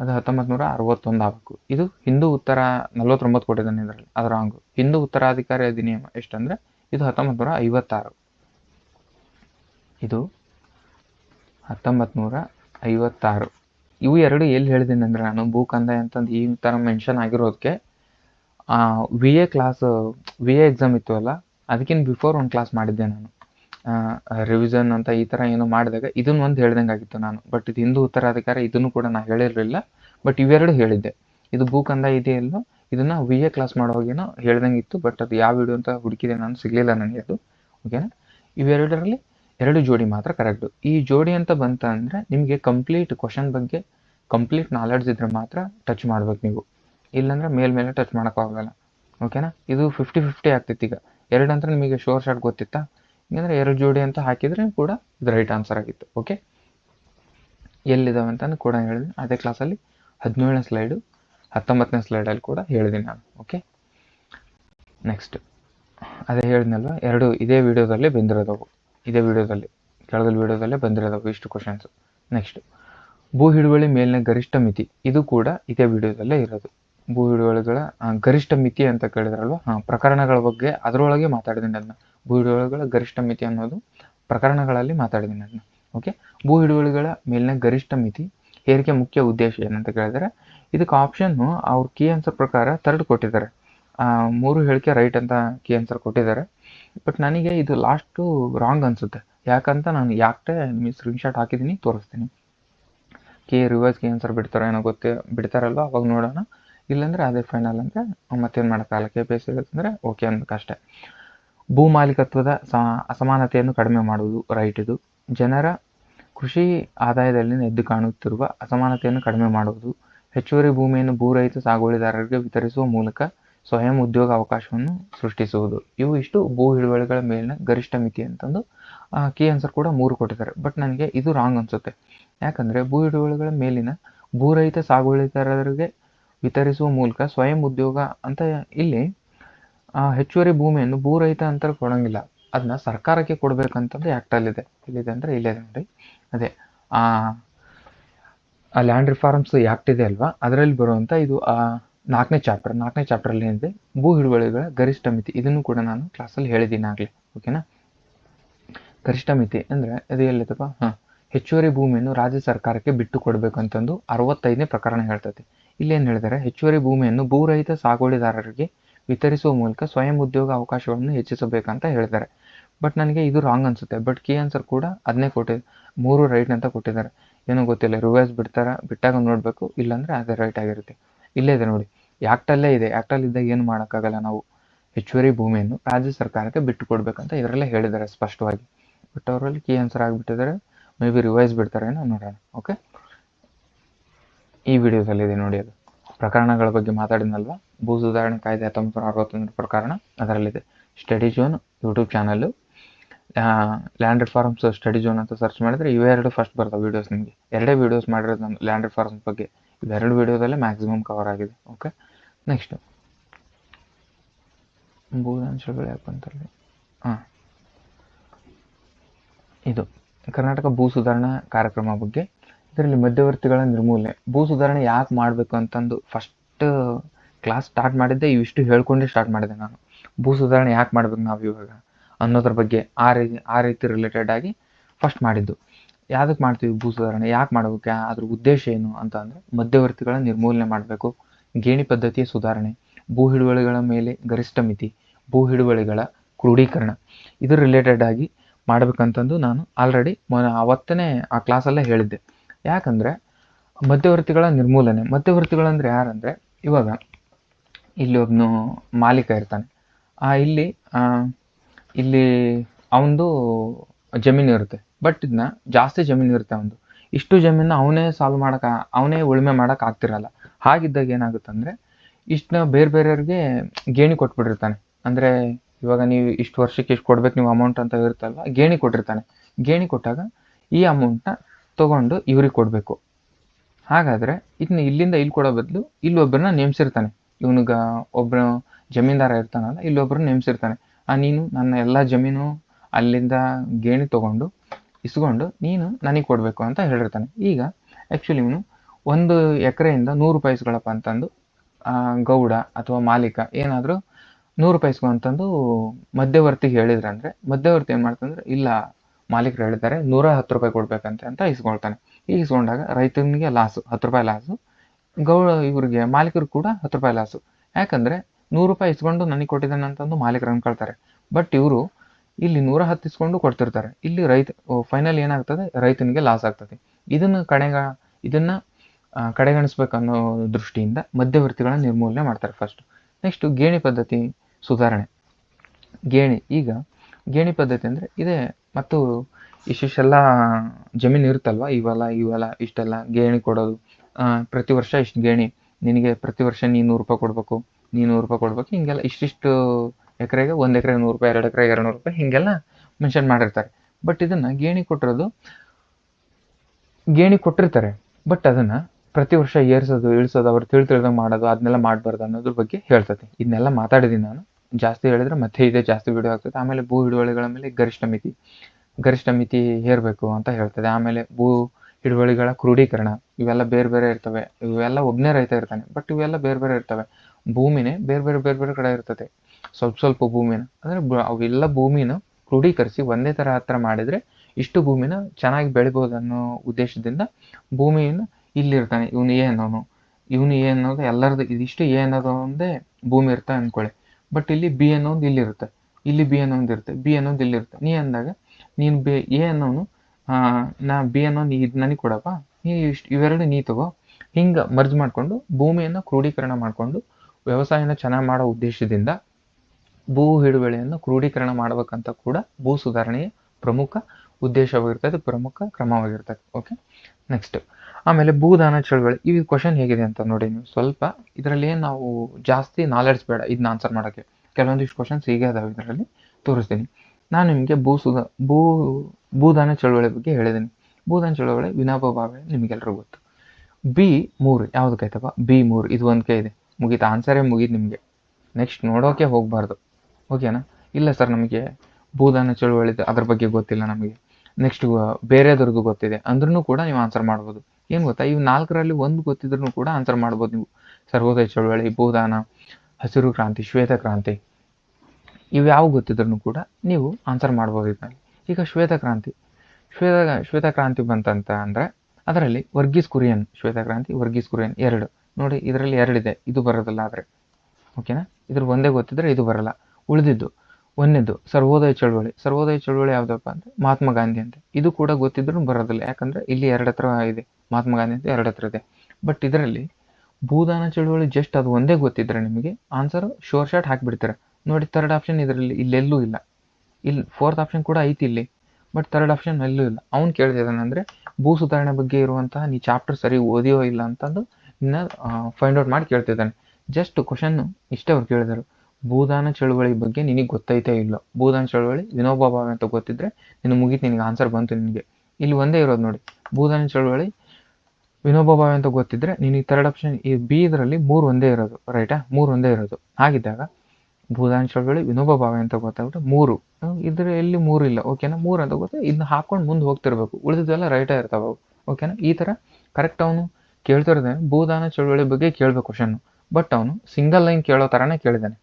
ಅದು ಹತ್ತೊಂಬತ್ತು ನೂರ ಅರವತ್ತೊಂದು ಆಗಬೇಕು ಇದು ಹಿಂದೂ ಉತ್ತರ ನಲ್ವತ್ತೊಂಬತ್ತು ಕೊಟ್ಟಿದ್ದಾನೆ ಇದರಲ್ಲಿ. ಅದು ರಾಂಗು ಹಿಂದೂ ಉತ್ತರಾಧಿಕಾರಿ ಅಧಿನಿಯಮ ಎಷ್ಟಂದರೆ ಇದು ಹತ್ತೊಂಬತ್ತು ನೂರ ಐವತ್ತಾರು. ಇದು ಹತ್ತೊಂಬತ್ತು ನೂರ ಐವತ್ತಾರು. ಇವು ಎರಡು ಎಲ್ಲಿ ಹೇಳಿದ್ದೀನಿ ಅಂದರೆ ನಾನು ಭೂ ಕಂದಾಯ ಅಂತಂದು ಈ ಥರ mention ಆಗಿರೋದಕ್ಕೆ V A class V A exam ಇತ್ತು ಅಲ್ಲ, ಅದಕ್ಕಿಂತ ಬಿಫೋರ್ ಒಂದು ಕ್ಲಾಸ್ ಮಾಡಿದ್ದೆ ನಾನು. ರಿವಿಷನ್ ಅಂತ ಈ ಥರ ಏನೋ ಮಾಡಿದಾಗ ಇದನ್ನು ಒಂದು ಹೇಳ್ದಂಗೆ ಆಗಿತ್ತು ನಾನು. ಬಟ್ ಇದು ಹಿಂದೂ ಉತ್ತರಾಧಿಕಾರ, ಇದನ್ನು ಕೂಡ ನಾನು ಹೇಳಿರಲಿಲ್ಲ. ಬಟ್ ಇವೆರಡು ಹೇಳಿದ್ದೆ. ಇದು ಭೂಕಂದ ಇದೆಯಲ್ಲ ಇದನ್ನು ವಿ ಎ ಕ್ಲಾಸ್ ಮಾಡುವಾಗೇನೋ ಹೇಳ್ದಂಗೆ ಇತ್ತು. ಬಟ್ ಅದು ಯಾವ ವಿಡಿಯೋ ಅಂತ ಹುಡುಕಿದೆ ನಾನು ಸಿಗಲಿಲ್ಲ ನನಗೆ ಅದು. ಓಕೆನಾ ಇವೆರಡರಲ್ಲಿ ಎರಡು ಜೋಡಿ ಮಾತ್ರ ಕರೆಕ್ಟು ಈ ಜೋಡಿ ಅಂತ ಬಂತ ಅಂದರೆ ನಿಮಗೆ ಕಂಪ್ಲೀಟ್ ಕ್ವಶನ್ ಬಗ್ಗೆ ಕಂಪ್ಲೀಟ್ ನಾಲೆಡ್ಜ್ ಇದ್ರೆ ಮಾತ್ರ ಟಚ್ ಮಾಡ್ಬೇಕು ನೀವು. ಇಲ್ಲಾಂದ್ರೆ ಮೇಲ್ಮೇಲೆ ಟಚ್ ಮಾಡೋಕ್ಕಾಗಲ್ಲ. ಓಕೆನಾ ಇದು ಫಿಫ್ಟಿ ಫಿಫ್ಟಿ ಆಗ್ತೈತಿ ಈಗ. ಎರಡು ನಿಮಗೆ ಶೋರ್ ಶಾರ್ಟ್ ಗೊತ್ತಿತ್ತಾ? ಹಿಂಗಂದ್ರೆ ಎರಡು ಜೋಡಿ ಅಂತ ಹಾಕಿದ್ರೆ ಕೂಡ ಇದು ರೈಟ್ ಆನ್ಸರ್ ಆಗಿತ್ತು. ಓಕೆ ಎಲ್ಲಿದ್ದಾವೆ ಅಂತ ಕೂಡ ಹೇಳಿದೆ ಅದೇ ಕ್ಲಾಸಲ್ಲಿ ಹದಿನೇಳನೇ ಸ್ಲೈಡು ಹತ್ತೊಂಬತ್ತನೇ ಸ್ಲೈಡಲ್ಲಿ ಕೂಡ ಹೇಳಿದ್ದೀನಿ ನಾನು. ಓಕೆ ನೆಕ್ಸ್ಟ್ ಅದೇ ಹೇಳಿದ್ನಲ್ವ? ಎರಡು ಇದೇ ವಿಡಿಯೋದಲ್ಲಿ ಬಂದಿರೋದವು. ಇದೇ ವಿಡಿಯೋದಲ್ಲಿ ಕೆಳಗಲ್ ವಿಡಿಯೋದಲ್ಲೇ ಬಂದಿರೋದವು ಇಷ್ಟು ಕ್ವಶನ್ಸು ನೆಕ್ಸ್ಟ್ ಭೂ ಹಿಡುವಳಿ ಮೇಲಿನ ಗರಿಷ್ಠ ಮಿತಿ. ಇದು ಕೂಡ ಇದೇ ವಿಡಿಯೋದಲ್ಲೇ ಇರೋದು. ಭೂ ಹಿಡುವಳಿಗಳ ಗರಿಷ್ಠ ಮಿತಿ ಅಂತ ಕೇಳಿದ್ರಲ್ವ? ಹಾಂ, ಪ್ರಕರಣಗಳ ಬಗ್ಗೆ ಅದರೊಳಗೆ ಮಾತಾಡಿದ್ದೀನಿ ಅದನ್ನ. ಭೂ ಹಿಡುವಳಿಗಳ ಗರಿಷ್ಠ ಮಿತಿ ಅನ್ನೋದು ಪ್ರಕರಣಗಳಲ್ಲಿ ಮಾತಾಡಿದ್ದೀನಿ ಅದನ್ನ ಓಕೆ ಭೂ ಹಿಡುವಳಿಗಳ ಮೇಲಿನ ಗರಿಷ್ಠ ಮಿತಿ ಹೇರಿಕೆ ಮುಖ್ಯ ಉದ್ದೇಶ ಏನಂತ ಕೇಳಿದರೆ ಇದಕ್ಕೆ ಆಪ್ಷನ್ನು ಅವ್ರ ಕೀ ಆನ್ಸರ್ ಪ್ರಕಾರ ತರ್ಡ್ ಕೊಟ್ಟಿದ್ದಾರೆ. ಆ, ಮೂರು ಹೇಳಿಕೆ ರೈಟ್ ಅಂತ ಕೀ ಆನ್ಸರ್ ಕೊಟ್ಟಿದ್ದಾರೆ. ಬಟ್ ನನಗೆ ಇದು ಲಾಸ್ಟು ರಾಂಗ್ ಅನಿಸುತ್ತೆ. ಯಾಕಂತ ನಾನು ಯಾಕೆ ನಿಮಗೆ ಸ್ಕ್ರೀನ್ಶಾಟ್ ಹಾಕಿದ್ದೀನಿ ತೋರಿಸ್ತೀನಿ. ಕೆ ರಿವರ್ಸ್ ಕೆ ಆನ್ಸರ್ ಬಿಡ್ತಾರೋ ಏನೋ ಗೊತ್ತೇ ಬಿಡ್ತಾರಲ್ವ? ಅವಾಗ ನೋಡೋಣ. ಇಲ್ಲಾಂದರೆ ಅದೇ ಫೈನಲ್ ಅಂತ ಮತ್ತೇನು ಮಾಡೋಕ್ಕಾಗಲ್ಲ. ಕೆ ಪಿ ಎಸ್ ಇರುತ್ತಂದರೆ ಓಕೆ ಅನ್ಬೇಕಷ್ಟೆ. ಭೂ ಮಾಲೀಕತ್ವದ ಸ- ಅಸಮಾನತೆಯನ್ನು ಕಡಿಮೆ ಮಾಡುವುದು ರೈಟ್ ಇದು ಜನರ ಕೃಷಿ ಆದಾಯದಲ್ಲಿ ಎದ್ದು ಕಾಣುತ್ತಿರುವ ಅಸಮಾನತೆಯನ್ನು ಕಡಿಮೆ ಮಾಡುವುದು, ಹೆಚ್ಚುವರಿ ಭೂಮಿಯನ್ನು ಭೂರಹಿತ ಸಾಗುವಳಿದಾರರಿಗೆ ವಿತರಿಸುವ ಮೂಲಕ ಸ್ವಯಂ ಉದ್ಯೋಗ ಅವಕಾಶವನ್ನು ಸೃಷ್ಟಿಸುವುದು. ಇವು ಇಷ್ಟು ಭೂ ಹಿಡುವಳಿಗಳ ಮೇಲಿನ ಗರಿಷ್ಠ ಮಿತಿ ಅಂತಂದು ಕೀ ಆನ್ಸರ್ ಕೂಡ ಮೂರು ಕೊಟ್ಟಿದ್ದಾರೆ. ಬಟ್ ನನಗೆ ಇದು ರಾಂಗ್ ಅನಿಸುತ್ತೆ. ಯಾಕಂದರೆ ಭೂ ಹಿಡುವಳಿಗಳ ಮೇಲಿನ ಭೂರಹಿತ ಸಾಗುವಳಿದಾರರಿಗೆ ವಿತರಿಸುವ ಮೂಲಕ ಸ್ವಯಂ ಉದ್ಯೋಗ ಅಂತ ಇಲ್ಲಿ ಆ, ಹೆಚ್ಚುವರಿ ಭೂಮಿಯನ್ನು ಭೂರಹಿತ ಅಂತ ಕೊಡೋಂಗಿಲ್ಲ. ಅದನ್ನ ಸರ್ಕಾರಕ್ಕೆ ಕೊಡಬೇಕಂತಂದು ಆ್ಯಕ್ಟಲ್ಲಿದೆ ಇಲ್ಲಿದೆ ಅಂದರೆ ಇಲ್ಲೇ ಇದೆ ನೋಡಿ. ಅದೇ ಆ ಲ್ಯಾಂಡ್ ರಿಫಾರ್ಮ್ಸ್ ಆ್ಯಕ್ಟ್ ಇದೆ ಅಲ್ವಾ? ಅದರಲ್ಲಿ ಬರುವಂಥ ಇದು ಆ ನಾಲ್ಕನೇ ಚಾಪ್ಟರ್ ನಾಲ್ಕನೇ ಚಾಪ್ಟರಲ್ಲಿ ಏನಿದೆ? ಭೂ ಹಿಡುವಳಿಗಳ ಗರಿಷ್ಠ ಮಿತಿ. ಇದನ್ನು ಕೂಡ ನಾನು ಕ್ಲಾಸಲ್ಲಿ ಹೇಳಿದ್ದೀನಿ ಆಗಲಿ. ಓಕೆನಾ ಗರಿಷ್ಠ ಮಿತಿ ಅಂದರೆ ಅದು ಎಲ್ಲಿದಪ್ಪ ಹಾಂ ಹೆಚ್ಚುವರಿ ಭೂಮಿಯನ್ನು ರಾಜ್ಯ ಸರ್ಕಾರಕ್ಕೆ ಬಿಟ್ಟು ಕೊಡಬೇಕಂತಂದು ಅರವತ್ತೈದನೇ ಪ್ರಕರಣ ಹೇಳ್ತದೆ. ಇಲ್ಲೇನು ಹೇಳಿದರೆ? ಹೆಚ್ಚುವರಿ ಭೂಮಿಯನ್ನು ಭೂರಹಿತ ಸಾಗುವಳಿದಾರರಿಗೆ ವಿತರಿಸುವ ಮೂಲಕ ಸ್ವಯಂ ಉದ್ಯೋಗ ಅವಕಾಶಗಳನ್ನು ಹೆಚ್ಚಿಸಬೇಕಂತ ಹೇಳಿದ್ದಾರೆ. ಬಟ್ ನನಗೆ ಇದು ರಾಂಗ್ ಅನಿಸುತ್ತೆ. ಬಟ್ ಕೀ ಆನ್ಸರ್ ಕೂಡ ಅದನ್ನೇ ಕೊಟ್ಟಿದೆ ಮೂರು ರೈಟ್ ಅಂತ ಕೊಟ್ಟಿದ್ದಾರೆ. ಏನೋ ಗೊತ್ತಿಲ್ಲ ರಿವೈಸ್ ಬಿಡ್ತಾರ, ಬಿಟ್ಟಾಗ ನೋಡಬೇಕು. ಇಲ್ಲಾಂದರೆ ಅದೇ ರೈಟ್ ಆಗಿರುತ್ತೆ. ಇಲ್ಲೇ ಇದೆ ನೋಡಿ. ಆ್ಯಕ್ಟಲ್ಲೇ ಇದೆ. ಆ್ಯಕ್ಟಲ್ಲಿ ಇದ್ದಾಗ ಏನು ಮಾಡೋಕ್ಕಾಗಲ್ಲ ನಾವು. ಹೆಚ್ಚುವರಿ ಭೂಮಿಯನ್ನು ರಾಜ್ಯ ಸರ್ಕಾರಕ್ಕೆ ಬಿಟ್ಟು ಕೊಡಬೇಕಂತ ಇದರಲ್ಲೇ ಹೇಳಿದ್ದಾರೆ ಸ್ಪಷ್ಟವಾಗಿ. ಬಟ್ ಅವರಲ್ಲಿ ಕೀ ಆನ್ಸರ್ ಆಗಿಬಿಟ್ಟಿದ್ದಾರೆ. ಮೇ ಬಿ ರಿವೈಸ್ ಬಿಡ್ತಾರೇನೋ ನೋಡೋಣ. ಓಕೆ ಈ ವಿಡಿಯೋದಲ್ಲಿದೆ ನೋಡಿ ಅದು. ಪ್ರಕರಣಗಳ ಬಗ್ಗೆ ಮಾತಾಡಿದ್ನಲ್ವಾ? ಭೂ ಸುಧಾರಣೆ ಕಾಯ್ದೆ ಹತ್ತೊಂಬತ್ತು ನೂರ ಅರವತ್ತೊಂದರ ಪ್ರಕಾರ ಅದರಲ್ಲಿದೆ. Study zone YouTube channel landforms study zone ಅಂತ ಸರ್ಚ್ ಮಾಡಿದ್ರೆ ಇವೆರಡು ಫಸ್ಟ್ ಬರ್ತಾವೆ ವೀಡಿಯೋಸ್ ನಿಮಗೆ. ಎರಡೇ ವೀಡಿಯೋಸ್ ಮಾಡಿರೋದು ನಾನು ಲ್ಯಾಂಡ್ ಫಾರ್ಮ್ಸ್ ಬಗ್ಗೆ. ಇವೆರಡು ವೀಡಿಯೋದಲ್ಲೇ ಮ್ಯಾಕ್ಸಿಮಮ್ ಕವರ್ ಆಗಿದೆ. ಓಕೆ ನೆಕ್ಸ್ಟ್ ಯಾಕೆ ಬಂತಲ್ಲಿ? ಹಾಂ ಇದು ಕರ್ನಾಟಕ ಭೂ ಸುಧಾರಣಾ ಕಾರ್ಯಕ್ರಮ ಬಗ್ಗೆ. ಇದರಲ್ಲಿ ಮಧ್ಯವರ್ತಿಗಳ ನಿರ್ಮೂಲನೆ. ಭೂ ಸುಧಾರಣೆ ಯಾಕೆ ಮಾಡಬೇಕು ಅಂತಂದು ಫಸ್ಟ್ ಕ್ಲಾಸ್ ಸ್ಟಾರ್ಟ್ ಮಾಡಿದ್ದೆ, ಇವಿಷ್ಟು ಹೇಳ್ಕೊಂಡೆ ಸ್ಟಾರ್ಟ್ ಮಾಡಿದೆ ನಾನು. ಭೂ ಸುಧಾರಣೆ ಯಾಕೆ ಮಾಡ್ಬೇಕು ನಾವು ಇವಾಗ? ಅನ್ನೋದ್ರ ಬಗ್ಗೆ ಆ ರೀತಿ ಆ ರೀತಿ ರಿಲೇಟೆಡ್ ಆಗಿ ಫಸ್ಟ್ ಮಾಡಿದ್ದು. ಯಾವ್ದಕ್ಕೆ ಮಾಡ್ತೀವಿ ಭೂ ಸುಧಾರಣೆ ಯಾಕೆ ಮಾಡಬೇಕು? ಅದ್ರ ಉದ್ದೇಶ ಏನು ಅಂತ ಅಂದರೆ ಮಧ್ಯವರ್ತಿಗಳ ನಿರ್ಮೂಲನೆ ಮಾಡಬೇಕು. ಗೇಣಿ ಪದ್ಧತಿಯ ಸುಧಾರಣೆ. ಭೂ ಹಿಡುವಳಿಗಳ ಮೇಲೆ ಗರಿಷ್ಠ ಮಿತಿ. ಭೂ ಹಿಡುವಳಿಗಳ ಕ್ರೋಢೀಕರಣ ಇದ್ರ ರಿಲೇಟೆಡ್ ಆಗಿ ಮಾಡಬೇಕಂತಂದು ನಾನು ಆಲ್ರೆಡಿ ಅವತ್ತನೇ ಆ ಕ್ಲಾಸಲ್ಲೇ ಹೇಳಿದ್ದೆ. ಯಾಕಂದರೆ, ಮಧ್ಯವರ್ತಿಗಳ ನಿರ್ಮೂಲನೆ. ಮಧ್ಯವರ್ತಿಗಳಂದ್ರೆ ಯಾರಂದರೆ, ಇವಾಗ ಇಲ್ಲಿ ಒಬ್ಬನು ಮಾಲೀಕ ಇರ್ತಾನೆ. ಆ, ಇಲ್ಲಿ ಇಲ್ಲಿ ಅವನದು ಜಮೀನು ಇರುತ್ತೆ. ಬಟ್ ಇದನ್ನ ಜಾಸ್ತಿ ಜಮೀನು ಇರುತ್ತೆ ಅವನು ಇಷ್ಟು ಜಮೀನು ಅವನೇ ಸಾಲ್ವ್ ಮಾಡೋಕೆ, ಅವನೇ ಉಳುಮೆ ಮಾಡಕ್ಕೆ ಆಗ್ತಿರಲ್ಲ. ಹಾಗಿದ್ದಾಗ ಏನಾಗುತ್ತಂದ್ರೆ ಇಷ್ಟನ್ನ ಬೇರೆ ಬೇರೆಯವ್ರಿಗೆ ಗೇಣಿ ಕೊಟ್ಬಿಟ್ಟಿರ್ತಾನೆ. ಅಂದರೆ, ಇವಾಗ ನೀವು ಇಷ್ಟು ವರ್ಷಕ್ಕೆ ಇಷ್ಟು ಕೊಡ್ಬೇಕು ನೀವು ಅಮೌಂಟ್ ಅಂತ ಇರುತ್ತಲ್ವ, ಗೇಣಿ ಕೊಟ್ಟಿರ್ತಾನೆ. ಗೇಣಿ ಕೊಟ್ಟಾಗ ಈ ಅಮೌಂಟ್ನ ತಗೊಂಡು ಇವ್ರಿಗೆ ಕೊಡಬೇಕು. ಹಾಗಾದರೆ ಇದನ್ನ ಇಲ್ಲಿಂದ ಇಲ್ಲಿ ಕೊಡೋ ಬದಲು ಇಲ್ಲಿ ಒಬ್ಬರನ್ನ ನೇಮಿಸಿರ್ತಾನೆ. ಇವನಿಗ ಒಬ್ಬ ಜಮೀನ್ದಾರ ಇರ್ತಾನಲ್ಲ ಇಲ್ಲೊಬ್ರು ನೇಮಿಸಿರ್ತಾನೆ. ಆ ನೀನು ನನ್ನ ಎಲ್ಲ ಜಮೀನು ಅಲ್ಲಿಂದ ಗೇಣಿ ತಗೊಂಡು, ಇಸ್ಕೊಂಡು ನೀನು ನನಗೆ ಕೊಡಬೇಕು ಅಂತ ಹೇಳಿರ್ತಾನೆ. ಈಗ ಆ್ಯಕ್ಚುಲಿ ಇವನು ಒಂದು ಎಕರೆಯಿಂದ ನೂರು ರೂಪಾಯಿ ಇಸ್ಕೊಳಪ್ಪ ಅಂತಂದು ಗೌಡ ಅಥವಾ ಮಾಲೀಕ ಏನಾದರೂ ನೂರು ರೂಪಾಯಿ ಅಂತಂದು ಮಧ್ಯವರ್ತಿಗೆ ಹೇಳಿದ್ರೆ ಅಂದರೆ, ಮಧ್ಯವರ್ತಿ ಏನು ಮಾಡ್ತಂದ್ರೆ ಇಲ್ಲ, ಮಾಲೀಕರು ಹೇಳಿದ್ದಾರೆ, ನೂರ ಹತ್ತು ರೂಪಾಯಿ ಕೊಡಬೇಕಂತೆ ಅಂತ ಇಸ್ಕೊಳ್ತಾನೆ. ಈಗ ಇಸ್ಕೊಂಡಾಗ ರೈತನಿಗೆ ಲಾಸು, ಹತ್ತು ರೂಪಾಯಿ ಲಾಸು. ಗೌಡ ಇವ್ರಿಗೆ ಮಾಲೀಕರು ಕೂಡ ಹತ್ತು ರೂಪಾಯಿ ಲಾಸು ಯಾಕಂದ್ರೆ ನೂರು ರೂಪಾಯಿ ಇಸ್ಕೊಂಡು ನನಗೆ ಕೊಟ್ಟಿದ್ದಾನೆ ಅಂತಂದು ಮಾಲೀಕರು ಅನ್ಕೊಳ್ತಾರೆ. ಬಟ್ ಇವರು ಇಲ್ಲಿ ನೂರ ಹತ್ತು ಇಸ್ಕೊಂಡು ಕೊಡ್ತಿರ್ತಾರೆ. ಇಲ್ಲಿ ರೈತ ಫೈನಲ್ ಏನಾಗ್ತದೆ? ರೈತನಿಗೆ ಲಾಸ್ ಆಗ್ತದೆ. ಇದನ್ನ ಕಡೆಗ, ಇದನ್ನ ಕಡೆಗಣಿಸ್ಬೇಕನ್ನೋ ದೃಷ್ಟಿಯಿಂದ ಮಧ್ಯವರ್ತಿಗಳನ್ನ ನಿರ್ಮೂಲನೆ ಮಾಡ್ತಾರೆ ಫಸ್ಟ್ ನೆಕ್ಸ್ಟು ಗೇಣಿ ಪದ್ಧತಿ ಸುಧಾರಣೆ. ಗೇಣಿ, ಈಗ ಗೇಣಿ ಪದ್ಧತಿ ಅಂದ್ರೆ ಇದೇ, ಮತ್ತು ಇಷ್ಟಿಷ್ಟೆಲ್ಲ ಜಮೀನು ಇರುತ್ತಲ್ವ? ಇವೆಲ್ಲ ಇವೆಲ್ಲ, ಇಷ್ಟೆಲ್ಲ ಗೇಣಿ ಕೊಡೋದು. ಪ್ರತಿ ವರ್ಷ ಇಷ್ಟು ಗೇಣಿ, ನಿನಗೆ ಪ್ರತಿ ವರ್ಷ ನೀ ನೂರು ರೂಪಾಯಿ ಕೊಡಬೇಕು, ನೀ ನೂರು ರೂಪಾಯಿ ಕೊಡ್ಬೇಕು, ಹಿಂಗೆಲ್ಲ ಇಷ್ಟಿಷ್ಟು ಎಕರೆಗೆ ಒಂದು ಎಕರೆ ನೂರು ರೂಪಾಯಿ, ಎರಡು ಎಕರೆ ಎರಡು ನೂರು ರೂಪಾಯಿ ಹೀಗೆಲ್ಲ ಮೆನ್ಷನ್ ಮಾಡಿರ್ತಾರೆ. ಬಟ್ ಇದನ್ನು ಗೇಣಿ ಕೊಟ್ಟಿರೋದು, ಗೇಣಿ ಕೊಟ್ಟಿರ್ತಾರೆ. ಬಟ್ ಅದನ್ನು ಪ್ರತಿ ವರ್ಷ ಏರ್ಸೋದು, ಇಳಿಸೋದು, ಅವ್ರು ತಿಳ್ ತಿಳಿದಂಗೆ ಮಾಡೋದು ಅದನ್ನೆಲ್ಲ ಮಾಡಬಾರ್ದು ಅನ್ನೋದ್ರ ಬಗ್ಗೆ ಹೇಳ್ತದೆ ಇದನ್ನೆಲ್ಲ ಮಾತಾಡಿದ್ದೀನಿ ನಾನು. ಜಾಸ್ತಿ ಹೇಳಿದ್ರೆ ಮತ್ತೆ ಇದೇ ಜಾಸ್ತಿ ವಿಡಿಯೋ ಆಗ್ತದೆ. ಆಮೇಲೆ ಭೂ ಹಿಡುವಳಿಗಳ ಮೇಲೆ ಗರಿಷ್ಠ ಮಿತಿ ಗರಿಷ್ಠ ಮಿತಿ ಹೇರಬೇಕು ಅಂತ ಹೇಳ್ತದೆ. ಆಮೇಲೆ ಭೂ ಹಿಡುವಳಿಗಳ ಕ್ರೋಢೀಕರಣ ಇವೆಲ್ಲ ಬೇರೆ ಬೇರೆ ಇರ್ತವೆ. ಇವೆಲ್ಲ ಒಬ್ಬನೇ ರೈತ ಇರ್ತಾನೆ ಬಟ್ ಇವೆಲ್ಲ ಬೇರೆ ಬೇರೆ ಇರ್ತವೆ. ಭೂಮಿನೇ ಬೇರೆ ಬೇರೆ ಬೇರೆ ಬೇರೆ ಕಡೆ ಇರ್ತದೆ. ಸ್ವಲ್ಪ ಸ್ವಲ್ಪ ಭೂಮಿನ, ಅಂದರೆ ಅವೆಲ್ಲ ಭೂಮಿನ ಕ್ರೋಢೀಕರಿಸಿ ಒಂದೇ ಥರ ಹತ್ರ ಮಾಡಿದರೆ ಇಷ್ಟು ಭೂಮಿನ ಚೆನ್ನಾಗಿ ಬೆಳಿಬೋದು ಅನ್ನೋ ಉದ್ದೇಶದಿಂದ ಭೂಮಿಯನ್ನು ಇಲ್ಲಿರ್ತಾನೆ ಇವನು ಎ ಅನ್ನೋನು. ಇವನು ಎ ಅನ್ನೋದು ಎಲ್ಲರದ್ದು, ಇದಿಷ್ಟು ಎ ಒಂದೇ ಭೂಮಿ ಇರ್ತಾ ಅಂದ್ಕೊಳ್ಳಿ ಬಟ್ ಇಲ್ಲಿ ಬಿ ಅನ್ನೋದು ಇಲ್ಲಿರುತ್ತೆ ಇಲ್ಲಿ ಬಿ ಅನ್ನೋದು ಇರುತ್ತೆ. ಬಿ ಅನ್ನೋದು ಇಲ್ಲಿರುತ್ತೆ ನೀ ಅಂದಾಗ, ನೀನು ಬಿ ಎ ಅನ್ನೋನು ನಾ ಬಿ ಅನ್ನೋ ನೀ, ನನಗೆ ಕೊಡಪ್ಪ. ನೀ ಇಷ್ಟು, ಇವೆರಡು ನೀ ತಗೋ. ಹಿಂಗೆ ಮರ್ಜ್ ಮಾಡಿಕೊಂಡು ಭೂಮಿಯನ್ನು ಕ್ರೋಢೀಕರಣ ಮಾಡಿಕೊಂಡು ವ್ಯವಸಾಯನ ಚೆನ್ನಾಗಿ ಮಾಡೋ ಉದ್ದೇಶದಿಂದ ಭೂ ಹಿಡುವಳಿಯನ್ನು ಕ್ರೋಢೀಕರಣ ಮಾಡಬೇಕಂತ ಕೂಡ ಭೂ ಸುಧಾರಣೆಯ ಪ್ರಮುಖ ಉದ್ದೇಶವಾಗಿರ್ತದೆ, ಪ್ರಮುಖ ಕ್ರಮವಾಗಿರ್ತದೆ. ಓಕೆ ನೆಕ್ಸ್ಟ್ ಆಮೇಲೆ ಭೂದಾನ ಚಳವಳಿ. ಈ ಕ್ವಶನ್ ಹೇಗಿದೆ ಅಂತ ನೋಡಿ ನೀವು. ಸ್ವಲ್ಪ ಇದರಲ್ಲಿ ನಾವು ಜಾಸ್ತಿ ನಾಲೆಡ್ಜ್ ಬೇಡ. ಇದನ್ನ ಆನ್ಸರ್ ಮಾಡೋಕ್ಕೆ. ಕೆಲವೊಂದಿಷ್ಟು ಕ್ವಶನ್ಸ್ ಹೀಗೆ ಅದಾವೆ ಇದರಲ್ಲಿ. ತೋರಿಸ್ತೀನಿ. ನಾನು ನಿಮಗೆ ಭೂ ಸುಧ ಭೂ, ಭೂದಾನ ಚಳುವಳಿ ಬಗ್ಗೆ ಹೇಳಿದ್ದೀನಿ ಭೂದಾನ ಚಳುವಳಿ, ವಿನೋಬ ಭಾವೆ ನಿಮಗೆಲ್ಲರೂ ಗೊತ್ತು. ಬಿ ಮೂರು, ಯಾವುದಕ್ಕಾಯ್ತಪ್ಪ? ಬಿ ಮೂರು, ಇದು ಒಂದು ಕೈ ಇದೆ. ಮುಗೀತು? ಆನ್ಸರೇ ಮುಗೀತು ನಿಮಗೆ. ನೆಕ್ಸ್ಟ್ ನೋಡೋಕೆ ಹೋಗಬಾರ್ದು. ಓಕೆನಾ? ಇಲ್ಲ ಸರ್ ನಮಗೆ ಭೂದಾನ ಚಳುವಳಿ ಅದ್ರ ಬಗ್ಗೆ ಗೊತ್ತಿಲ್ಲ ನಮಗೆ. ನೆಕ್ಸ್ಟ್ ಬೇರೆದ್ರದ್ದು ಗೊತ್ತಿದೆ. ಅಂದ್ರೂ ಕೂಡ ನೀವು ಆನ್ಸರ್ ಮಾಡ್ಬೋದು. ಏನು ಗೊತ್ತಾ? ಇವು ನಾಲ್ಕರಲ್ಲಿ ಒಂದು ಗೊತ್ತಿದ್ರೂ ಕೂಡ ಆನ್ಸರ್ ಮಾಡ್ಬೋದು ನೀವು. ಸರ್ವೋದಯ ಚಳುವಳಿ, ಭೂದಾನ, ಹಸಿರು ಕ್ರಾಂತಿ, ಶ್ವೇತ ಕ್ರಾಂತಿ. ಇವು ಯಾವ ಗೊತ್ತಿದ್ರೂ ಕೂಡ ನೀವು ಆನ್ಸರ್ ಮಾಡ್ಬೋದು ಇದರಲ್ಲಿ. ಈಗ ಶ್ವೇತ ಕ್ರಾಂತಿ. ಶ್ವೇತ ಶ್ವೇತಕ್ರಾಂತಿ ಬಂತಂತ ಅಂದರೆ ಅದರಲ್ಲಿ ವರ್ಗೀಸ್ ಕುರಿಯನ್, ಶ್ವೇತ ಕ್ರಾಂತಿ, ವರ್ಗೀಸ್ ಕುರಿಯನ್ ಎರಡು. ನೋಡಿ, ಇದರಲ್ಲಿ ಎರಡಿದೆ. ಇದು ಬರೋದಿಲ್ಲ ಆದರೆ. ಓಕೆನಾ ಇದ್ರ ಒಂದೇ ಗೊತ್ತಿದ್ರೆ ಇದು ಬರಲ್ಲ. ಉಳಿದಿದ್ದು ಒಂದನೇದು ಸರ್ವೋದಯ ಚಳುವಳಿ. ಸರ್ವೋದಯ ಚಳುವಳಿ ಯಾವುದಪ್ಪ ಅಂದರೆ ಮಹಾತ್ಮ ಗಾಂಧಿ ಅಂತ. ಇದು ಕೂಡ ಗೊತ್ತಿದ್ರೂ ಬರೋದಿಲ್ಲ. ಯಾಕಂದರೆ ಇಲ್ಲಿ ಎರಡು ಹತ್ರ ಇದೆ. ಮಹಾತ್ಮ ಗಾಂಧಿ ಅಂತ ಎರಡು ಹತ್ರ ಇದೆ. ಬಟ್ ಇದರಲ್ಲಿ ಭೂದಾನ ಚಳುವಳಿ ಜಸ್ಟ್ ಅದು ಒಂದೇ ಗೊತ್ತಿದ್ರೆ ನಿಮಗೆ ಆನ್ಸರ್ ಶೋರ್ ಶಾಟ್ ಹಾಕಿಬಿಡ್ತಾರೆ. ನೋಡಿ ತರ್ಡ್ ಆಪ್ಷನ್ ಇದರಲ್ಲಿ ಇಲ್ಲೆಲ್ಲೂ ಇಲ್ಲ. ಇಲ್ಲಿ ಫೋರ್ತ್ ಆಪ್ಷನ್ ಕೂಡ ಐತಿ ಇಲ್ಲಿ ಬಟ್ ಥರ್ಡ್ ಆಪ್ಷನ್ ಎಲ್ಲೂ ಇಲ್ಲ. ಅವ್ನು ಕೇಳ್ತಿದ್ದಾನೆ ಅಂದರೆ, ಭೂ ಸುಧಾರಣೆ ಬಗ್ಗೆ ಇರುವಂತಹ ನೀ ಚಾಪ್ಟರ್ ಸರಿ ಓದಿಯೋ ಇಲ್ಲ ಅಂತಂದು ನಿನ್ನ ಫೈಂಡ್ ಔಟ್ ಮಾಡಿ ಕೇಳ್ತಿದ್ದಾನೆ ಜಸ್ಟ್ ಕ್ವಶನ್ ಇಷ್ಟೇ ಅವ್ರು ಕೇಳಿದರು. ಭೂದಾನ ಚಳುವಳಿ ಬಗ್ಗೆ ನಿನಗೆ ಗೊತ್ತೈತೆ ಇಲ್ಲ? ಭೂದಾನ ಚಳುವಳಿ ವಿನೋಬಾ ಭಾವೆ ಅಂತ ಗೊತ್ತಿದ್ರೆ ನಿನ್ನ ಮುಗಿತು, ನಿನಗೆ ಆನ್ಸರ್ ಬಂತು ನಿನಗೆ. ಇಲ್ಲಿ ಒಂದೇ ಇರೋದು ನೋಡಿ. ಭೂದಾನ ಚಳುವಳಿ ವಿನೋಬಾ ಅಂತ ಗೊತ್ತಿದ್ರೆ ನಿನಗೆ ಥರ್ಡ್ ಆಪ್ಷನ್ ಈ ಬಿ ಇದರಲ್ಲಿ ಮೂರು ಒಂದೇ ಇರೋದು ರೈಟಾ ಮೂರು ಒಂದೇ ಇರೋದು. ಹಾಗಿದ್ದಾಗ ಭೂದಾನ ವಿನೋಬ ಭಾವ ಅಂತ ಗೊತ್ತಾಗ್ಬಿಟ್ಟು ಮೂರು. ಇದ್ರೆ ಎಲ್ಲಿ ಮೂರು ಇಲ್ಲ ಓಕೆನಾ ಮೂರು ಅಂತ ಗೊತ್ತಾ ಇದನ್ನ ಹಾಕೊಂಡು ಮುಂದೆ ಹೋಗ್ತಿರ್ಬೇಕು. ಉಳಿದಿದ್ದೆಲ್ಲ ರೈಟೇ ಇರ್ತಾವೆ ಓಕೆನಾ ಈ ಥರ ಕರೆಕ್ಟ್ ಅವನು ಕೇಳ್ತಿರೋದೇ ಭೂದಾನ ಚಳುವಳಿ ಬಗ್ಗೆ ಕೇಳಬೇಕು ಕ್ವಶನ್ ಬಟ್ ಅವನು ಸಿಂಗಲ್ ಲೈನ್ ಕೇಳೋ ಥರನೇ ಕೇಳಿದ್ದಾನೆ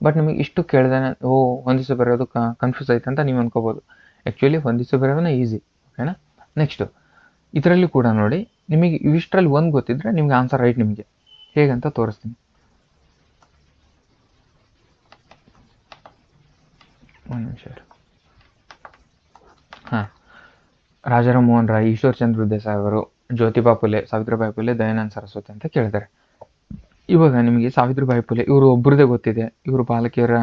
ಬಟ್ ನಿಮಗೆ ಇಷ್ಟು ಕೇಳಿದಾನೆ, ಓ ಹೊಂದಿಸಿ ಬರೆಯೋದು ಕನ್ಫ್ಯೂಸ್ ಆಯ್ತು ಅಂತ ನೀವು ಅನ್ಕೋಬೋದು. ಆ್ಯಕ್ಚುಲಿ ಹೊಂದಿಸಿ ಬರೆಯೋದನ್ನ ಈಸಿ ಓಕೆನಾ ನೆಕ್ಸ್ಟು ಇದರಲ್ಲಿ ಕೂಡ ನೋಡಿ, ನಿಮಗೆ ಇವಿಷ್ಟರಲ್ಲಿ ಒಂದು ಗೊತ್ತಿದ್ರೆ ನಿಮ್ಗೆ ಆನ್ಸರ್ ರೈಟ್ ನಿಮಗೆ. ಹೇಗಂತ ತೋರಿಸ್ತೀನಿ. ಒಂದು ನಿಮಿಷ ಹಾಂ. ರಾಜಾರಾಮ್ ಮೋಹನ್ ರಾಯ್, ಈಶ್ವರ್ ಚಂದ್ರ ದೇಸಾಯಿ ಅವರು ಜ್ಯೋತಿಬಾ ಪುಲೆ ಸಾವಿತ್ರಿಬಾಯಿ ಪುಲೆ ದಯಾನಂದ ಸರಸ್ವತಿ ಅಂತ ಕೇಳಿದ್ದಾರೆ. ಇವಾಗ ನಿಮಗೆ ಸಾವಿತ್ರಿಬಾಯಿ ಪುಲೆ ಇವರು ಒಬ್ಬರದೇ ಗೊತ್ತಿದೆ. ಇವರು ಬಾಲಕಿಯರ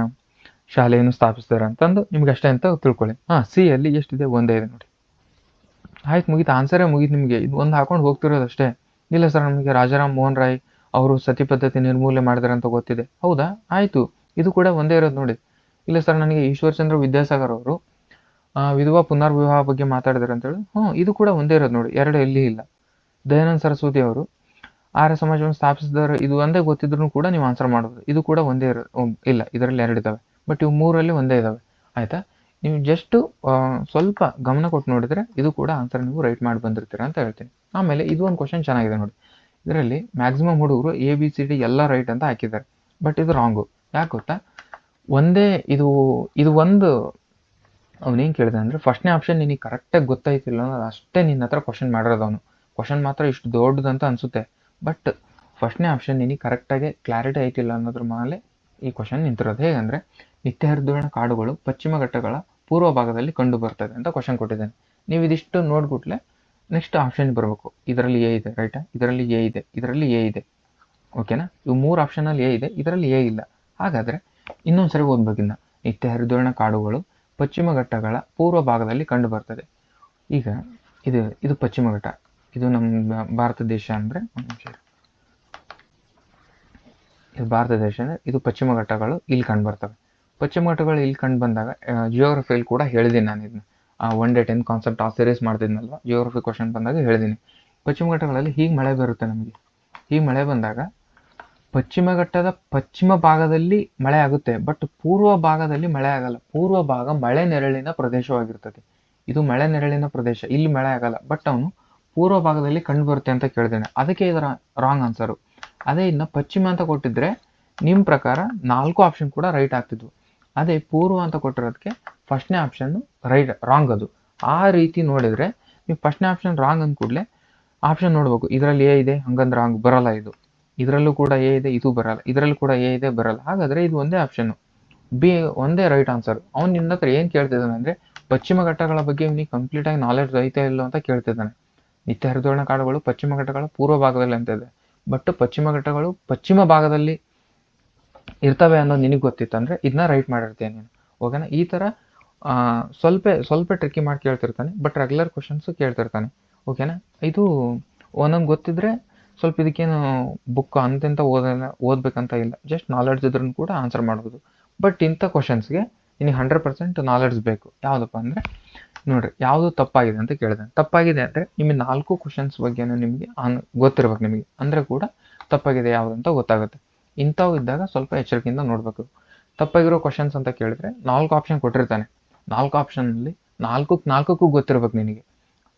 ಶಾಲೆಯನ್ನು ಸ್ಥಾಪಿಸಿದ್ದಾರೆ ಅಂತಂದು ನಿಮ್ಗೆ ಅಷ್ಟೇ ಅಂತ ತಿಳ್ಕೊಳ್ಳಿ. ಹಾಂ, ಸಿ ಅಲ್ಲಿ ಎಷ್ಟಿದೆ ಒಂದೇ ಇದೆ ನೋಡಿ. ಆಯ್ತು, ಮುಗೀತು. ಆನ್ಸರೇ ಮುಗೀತು ನಿಮಗೆ. ಇದು ಒಂದು ಹಾಕೊಂಡು ಹೋಗ್ತಿರೋದಷ್ಟೇ ಇಲ್ಲ ಸರ್ ನಮಗೆ ರಾಜಾರಾಮ್ ಮೋಹನ್ ರಾಯ್ ಅವರು ಸತಿ ಪದ್ಧತಿ ನಿರ್ಮೂಲನೆ ಮಾಡಿದಾರೆ ಅಂತ ಗೊತ್ತಿದೆ. ಹೌದಾ? ಆಯಿತು. ಇದು ಕೂಡ ಒಂದೇ ಇರೋದು ನೋಡಿ. ಇಲ್ಲ ಸರ್, ನನಗೆ ಈಶ್ವರಚಂದ್ರ ವಿದ್ಯಾಸಾಗರ್ ಅವರು ವಿಧವಾ ಪುನರ್ವಿವಾಹ ಬಗ್ಗೆ ಮಾತಾಡಿದಾರೆ ಅಂತೇಳಿ ಹ್ಞೂ ಇದು ಕೂಡ ಒಂದೇ ಇರೋದು ನೋಡಿ, ಎರಡು ಎಲ್ಲಿ ಇಲ್ಲ. ದಯಾನಂದ ಸರಸ್ವತಿ ಅವರು, ಆರ್ಯ ಸಮಾಜವನ್ನು ಸ್ಥಾಪಿಸಿದವರು ಇದು ಒಂದೇ ಗೊತ್ತಿದ್ರು ಕೂಡ ನೀವು ಆನ್ಸರ್ ಮಾಡ್ಬೋದು. ಇದು ಕೂಡ ಒಂದೇ ಇರೋ ಇಲ್ಲ, ಇದರಲ್ಲಿ ಎರಡು ಇದ್ದಾವೆ ಬಟ್ ಇವು ಮೂರಲ್ಲಿ ಒಂದೇ ಇದ್ದಾವೆ ಆಯಿತಾ? ನೀವು ಜಸ್ಟ್ ಸ್ವಲ್ಪ ಗಮನ ಕೊಟ್ಟು ನೋಡಿದ್ರೆ ಇದು ಕೂಡ ಆನ್ಸರ್ ನೀವು ರೈಟ್ ಮಾಡಿ ಬಂದಿರ್ತೀರ ಅಂತ ಹೇಳ್ತೀನಿ. ಆಮೇಲೆ ಇದು ಒಂದು ಕ್ವಶನ್ ಚೆನ್ನಾಗಿದೆ ನೋಡಿ. ಇದರಲ್ಲಿ ಮ್ಯಾಕ್ಸಿಮಮ್ ಹುಡುಗರು ಎ ಬಿ ಸಿ ಡಿ ಎಲ್ಲ ರೈಟ್ ಅಂತ ಹಾಕಿದ್ದಾರೆ. ಬಟ್ ಇದು ರಾಂಗು ಯಾಕೆ ಗೊತ್ತಾ? ಒಂದೇ ಇದು ಇದು ಒಂದು ಅವನೇನು ಕೇಳಿದೆ ಅಂದರೆ ಫಸ್ಟ್ನೇ ಆಪ್ಷನ್ ನಿನಗೆ ಕರೆಕ್ಟಾಗಿ ಗೊತ್ತಾಯ್ತಿಲ್ಲ ಅನ್ನೋದು ಅಷ್ಟೇ ನಿನ್ನ ಹತ್ರ ಕ್ವಶನ್ ಮಾಡಿರೋದು ಅವನು. ಕ್ವಶನ್ ಮಾತ್ರ ಇಷ್ಟು ದೊಡ್ಡದಂತ ಅನಿಸುತ್ತೆ. ಬಟ್ ಫಸ್ಟ್ನೇ ಆಪ್ಷನ್ ನಿನಗೆ ಕರೆಕ್ಟಾಗಿ ಕ್ಲಾರಿಟಿ ಆಯ್ತಿಲ್ಲ ಅನ್ನೋದ್ರ ಮೇಲೆ ಈ ಕ್ವಶನ್ ನಿಂತಿರೋದು. ಹೇಗಂದರೆ ನಿತ್ಯ ಹರಿದ್ವರ್ಣ ಕಾಡುಗಳು ಪಶ್ಚಿಮ ಘಟ್ಟಗಳ ಪೂರ್ವ ಭಾಗದಲ್ಲಿ ಕಂಡು ಬರ್ತದೆ ಅಂತ ಕ್ವಶನ್ ಕೊಟ್ಟಿದ್ದೇನೆ. ನೀವು ಇದಿಷ್ಟು ನೋಡ್ಬಿಟ್ಲೆ ನೆಕ್ಸ್ಟ್ ಆಪ್ಷನ್ ಬರಬೇಕು. ಇದರಲ್ಲಿ ಎ ಇದೆ ರೈಟಾ ಇದರಲ್ಲಿ ಎ ಇದೆ, ಇದರಲ್ಲಿ ಎ ಇದೆ. ಓಕೆನಾ ಇವು ಮೂರು ಆಪ್ಷನಲ್ಲಿ ಎ ಇದೆ, ಇದರಲ್ಲಿ ಎ ಇಲ್ಲ. ಹಾಗಾದರೆ ಇನ್ನೊಂದ್ಸರಿ ಓದ್ಬೇಕಿನ್ನ ನಿತ್ಯ ಹರಿದ್ವರ್ಣ ಕಾಡುಗಳು ಪಶ್ಚಿಮ ಘಟ್ಟಗಳ ಪೂರ್ವ ಭಾಗದಲ್ಲಿ ಕಂಡು ಬರ್ತದೆ. ಈಗ ಇದು ಇದು ಪಶ್ಚಿಮ ಘಟ್ಟ. ಇದು ನಮ್ಮ ಭಾರತ ದೇಶ ಅಂದರೆ. ಇದು ಭಾರತ ದೇಶ ಅಂದರೆ ಇದು ಪಶ್ಚಿಮ ಘಟ್ಟಗಳು ಇಲ್ಲಿ ಕಂಡು ಬರ್ತವೆ. ಪಶ್ಚಿಮ ಘಟ್ಟಗಳು ಇಲ್ಲಿ ಕಂಡು ಬಂದಾಗ ಜಿಯೋಗ್ರಫಿಯಲ್ಲಿ ಕೂಡ ಹೇಳಿದ್ದೀನಿ ನಾನು ಇದನ್ನ ಒನ್ ಡೇ ಟೆನ್ ಕಾನ್ಸೆಪ್ಟ್ ಆ ಸೀರೀಸ್ ಮಾಡ್ತಿದ್ನಲ್ವ? ಜಿಯೋಗ್ರಫಿ ಕ್ವಶನ್ ಬಂದಾಗ ಹೇಳಿದ್ದೀನಿ ಪಶ್ಚಿಮ ಘಟ್ಟಗಳಲ್ಲಿ ಹೀಗೆ ಮಳೆ ಬರುತ್ತೆ ನಮಗೆ. ಹೀಗೆ ಮಳೆ ಬಂದಾಗ ಪಶ್ಚಿಮ ಘಟ್ಟದ ಪಶ್ಚಿಮ ಭಾಗದಲ್ಲಿ ಮಳೆ ಆಗುತ್ತೆ ಬಟ್ ಪೂರ್ವ ಭಾಗದಲ್ಲಿ ಮಳೆ ಆಗಲ್ಲ. ಪೂರ್ವ ಭಾಗ ಮಳೆ ನೆರಳಿನ ಪ್ರದೇಶವಾಗಿರ್ತದೆ. ಇದು ಮಳೆ ನೆರಳಿನ ಪ್ರದೇಶ, ಇಲ್ಲಿ ಮಳೆ ಆಗಲ್ಲ. ಬಟ್ ಅವನು ಪೂರ್ವ ಭಾಗದಲ್ಲಿ ಕಂಡು ಬರುತ್ತೆ ಅಂತ ಕೇಳಿದ್ದೇನೆ ಅದಕ್ಕೆ ಇದರ ರಾಂಗ್ ಆನ್ಸರು ಅದೇ ಇನ್ನು ಪಶ್ಚಿಮ ಅಂತ ಕೊಟ್ಟಿದ್ರೆ ನಿಮ್ಮ ಪ್ರಕಾರ ನಾಲ್ಕು ಆಪ್ಷನ್ ಕೂಡ ರೈಟ್ ಆಗ್ತಿದ್ವು. ಅದೇ ಪೂರ್ವ ಅಂತ ಕೊಟ್ಟಿರೋದಕ್ಕೆ ಫಸ್ಟ್ನೇ ಆಪ್ಷನ್ ರೈಟ್ ರಾಂಗ್ ಅದು. ಆ ರೀತಿ ನೋಡಿದರೆ ನೀವು ಫಸ್ಟ್ನೇ ಆಪ್ಷನ್ ರಾಂಗ್ ಅಂದ್ಕೂಡಲೇ ಆಪ್ಷನ್ ನೋಡ್ಬೇಕು. ಇದರಲ್ಲಿ ಏ ಇದೆ, ಹಂಗಂದ್ರೆ ರಾಂಗ್ ಬರಲ್ಲ ಇದು. ಇದರಲ್ಲೂ ಕೂಡ ಎ ಇದೆ, ಇದು ಬರಲ್ಲ. ಇದರಲ್ಲೂ ಕೂಡ ಎ ಇದೆ, ಬರಲ್ಲ. ಹಾಗಾದರೆ ಇದು ಒಂದೇ ಆಪ್ಷನ್ನು ಬಿ ಒಂದೇ ರೈಟ್ ಆನ್ಸರ್ ಅವ್ನು ನಿನ್ನ ಹತ್ರ ಏನು ಕೇಳ್ತಿದ್ದಾನೆ ಅಂದರೆ, ಪಶ್ಚಿಮ ಘಟ್ಟಗಳ ಬಗ್ಗೆ ನೀವು ಕಂಪ್ಲೀಟಾಗಿ ನಾಲೆಡ್ಜ್ ಐತೆ ಇಲ್ಲೋ ಅಂತ ಕೇಳ್ತಿದ್ದಾನೆ. ನಿತ್ಯ ಹರಿದ್ವರ್ಣ ಕಾಡುಗಳು ಪಶ್ಚಿಮ ಘಟ್ಟಗಳ ಪೂರ್ವ ಭಾಗದಲ್ಲಿ ಅಂತ ಇದೆ. ಬಟ್ ಪಶ್ಚಿಮ ಘಟ್ಟಗಳು ಪಶ್ಚಿಮ ಭಾಗದಲ್ಲಿ ಇರ್ತವೆ ಅನ್ನೋದು ನಿನಗೆ ಗೊತ್ತಿತ್ತು ಅಂದರೆ ಇದನ್ನ ರೈಟ್ ಮಾಡಿರ್ತೀನಿ ನೀನು. ಓಕೆನಾ ಈ ಥರ ಸ್ವಲ್ಪ ಸ್ವಲ್ಪ ಟ್ರಿಕ್ಕಿ ಮಾಡಿ ಕೇಳ್ತಿರ್ತಾನೆ ಬಟ್ ರೆಗ್ಯುಲರ್ ಕ್ವಶನ್ಸು ಕೇಳ್ತಿರ್ತಾನೆ. ಓಕೆನಾ ಇದು ಒಂದೊಂದು ಗೊತ್ತಿದ್ರೆ ಸ್ವಲ್ಪ ಇದಕ್ಕೇನು ಬುಕ್ ಅಂತೆಂತ ಓದಲ್ಲ, ಓದಬೇಕಂತ ಇಲ್ಲ. ಜಸ್ಟ್ ನಾಲೆಡ್ಜ್ ಇದ್ರೂ ಕೂಡ ಆನ್ಸರ್ ಮಾಡ್ಬೋದು. ಬಟ್ ಇಂಥ ಕ್ವಶನ್ಸ್ಗೆ ನಿನಗೆ ಹಂಡ್ರೆಡ್ ಪರ್ಸೆಂಟ್ ನಾಲೆಡ್ಜ್ ಬೇಕು. ಯಾವುದಪ್ಪ ಅಂದರೆ, ನೋಡಿರಿ, ಯಾವುದು ತಪ್ಪಾಗಿದೆ ಅಂತ ಕೇಳಿದೆ. ತಪ್ಪಾಗಿದೆ ಅಂದರೆ ನಿಮಗೆ ನಾಲ್ಕು ಕ್ವಶನ್ಸ್ ಬಗ್ಗೆನೂ ನಿಮಗೆ ಆನ್ ಗೊತ್ತಿರ್ಬೇಕು ನಿಮಗೆ. ಅಂದರೆ ಕೂಡ ತಪ್ಪಾಗಿದೆ ಯಾವುದು ಅಂತ ಗೊತ್ತಾಗುತ್ತೆ. ಇಂಥವು ಇದ್ದಾಗ ಸ್ವಲ್ಪ ಎಚ್ಚರಿಕೆಯಿಂದ ನೋಡಬೇಕು. ತಪ್ಪಾಗಿರೋ ಕ್ವಶನ್ಸ್ ಅಂತ ಕೇಳಿದ್ರೆ ನಾಲ್ಕು ಆಪ್ಷನ್ ಕೊಟ್ಟಿರ್ತಾನೆ. ನಾಲ್ಕು ಆಪ್ಷನ್ನಲ್ಲಿ ನಾಲ್ಕು ನಾಲ್ಕಕ್ಕೂ ಗೊತ್ತಿರ್ಬೇಕು ನಿನಗೆ.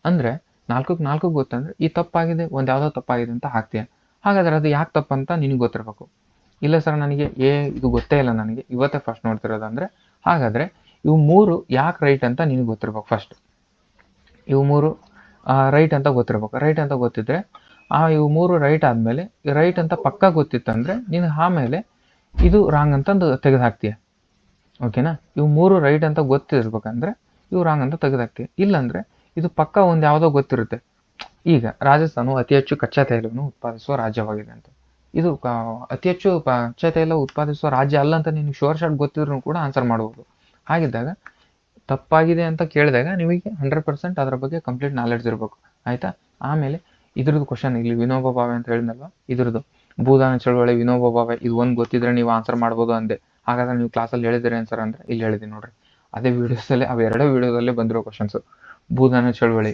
ಅಂದರೆ ನಾಲ್ಕಕ್ಕೆ ನಾಲ್ಕು ಗೊತ್ತಂದ್ರೆ ಈ ತಪ್ಪಾಗಿದೆ, ಒಂದು ಯಾವುದೋ ತಪ್ಪಾಗಿದೆ ಅಂತ ಹಾಕ್ತೀಯ. ಹಾಗಾದ್ರೆ ಅದು ಯಾಕೆ ತಪ್ಪಂತ ನಿನಗೆ ಗೊತ್ತಿರಬೇಕು. ಇಲ್ಲ ಸರ್, ನನಗೆ ಏ, ಇದು ಗೊತ್ತೇ ಇಲ್ಲ ನನಗೆ. ಇವತ್ತೇ ಫಸ್ಟ್ ನೋಡ್ತಿರೋದಂದ್ರೆ, ಹಾಗಾದ್ರೆ ಇವು ಮೂರು ಯಾಕೆ ರೈಟ್ ಅಂತ ನಿನಗೆ ಗೊತ್ತಿರ್ಬೇಕು ಫಸ್ಟ್ ಇವು ಮೂರು ರೈಟ್ ಅಂತ ಗೊತ್ತಿರ್ಬೇಕು. ರೈಟ್ ಅಂತ ಗೊತ್ತಿದ್ರೆ, ಆ, ಇವು ಮೂರು ರೈಟ್ ಆದಮೇಲೆ ರೈಟ್ ಅಂತ ಪಕ್ಕ ಗೊತ್ತಿತ್ತಂದ್ರೆ, ನೀನು ಆಮೇಲೆ ಇದು ರಾಂಗ್ ಅಂತಂದು ತೆಗೆದು ಹಾಕ್ತೀಯ ಓಕೆನಾ ಇವು ಮೂರು ರೈಟ್ ಅಂತ ಗೊತ್ತಿರ್ಬೇಕಂದ್ರೆ, ಇವು ರಾಂಗ್ ಅಂತ ತೆಗೆದು ಹಾಕ್ತೀಯ ಇಲ್ಲಾಂದರೆ ಇದು ಪಕ್ಕ ಒಂದು ಯಾವುದೋ ಗೊತ್ತಿರುತ್ತೆ. ಈಗ ರಾಜಸ್ಥಾನವು ಅತಿ ಹೆಚ್ಚು ಕಚ್ಚಾ ತೈಲವನ್ನು ಉತ್ಪಾದಿಸುವ ರಾಜ್ಯವಾಗಿದೆ ಅಂತ. ಇದು ಅತಿ ಹೆಚ್ಚು ಕಚ್ಚಾ ತೈಲ ಉತ್ಪಾದಿಸುವ ರಾಜ್ಯ ಅಲ್ಲ ಅಂತ ನಿಮಗೆ ಶೋರ್ ಶಾರ್ಟ್ ಗೊತ್ತಿದ್ರು ಕೂಡ ಆನ್ಸರ್ ಮಾಡಬಹುದು ಹಾಗಿದ್ದಾಗ ತಪ್ಪಾಗಿದೆ ಅಂತ ಕೇಳಿದಾಗ ನಿಮಗೆ ಹಂಡ್ರೆಡ್ ಪರ್ಸೆಂಟ್ ಅದರ ಬಗ್ಗೆ ಕಂಪ್ಲೀಟ್ ನಾಲೆಡ್ಜ್ ಇರಬೇಕು. ಆಯ್ತಾ? ಆಮೇಲೆ ಇದ್ರದ್ದು ಕ್ವಶನ್ ಇಲ್ಲಿ ವಿನೋಬ ಭಾವೆ ಅಂತ ಹೇಳಿದ್ನಲ್ವಾ? ಇದ್ರದ್ದು, ಭೂದಾನ ಚಳುವಳಿ ವಿನೋಬ ಭಾವೆ, ಇದು ಒಂದು ಗೊತ್ತಿದ್ರೆ ನೀವು ಆನ್ಸರ್ ಮಾಡ್ಬೋದು ಅಂದೆ. ಹಾಗಾದ್ರೆ ನೀವು ಕ್ಲಾಸಲ್ಲಿ ಹೇಳಿದ್ರೆ ಆನ್ಸರ್ ಅಂದರೆ, ಇಲ್ಲಿ ಹೇಳಿದ್ದೀನಿ ನೋಡ್ರಿ. ಅದೇ ವಿಡಿಯೋಸಲ್ಲಿ ಅವೆರಡೇ ವೀಡಿಯೋದಲ್ಲೇ ಬಂದಿರೋ ಕ್ವಶನ್ಸು ಭೂದಾನ ಚಳವಳಿ.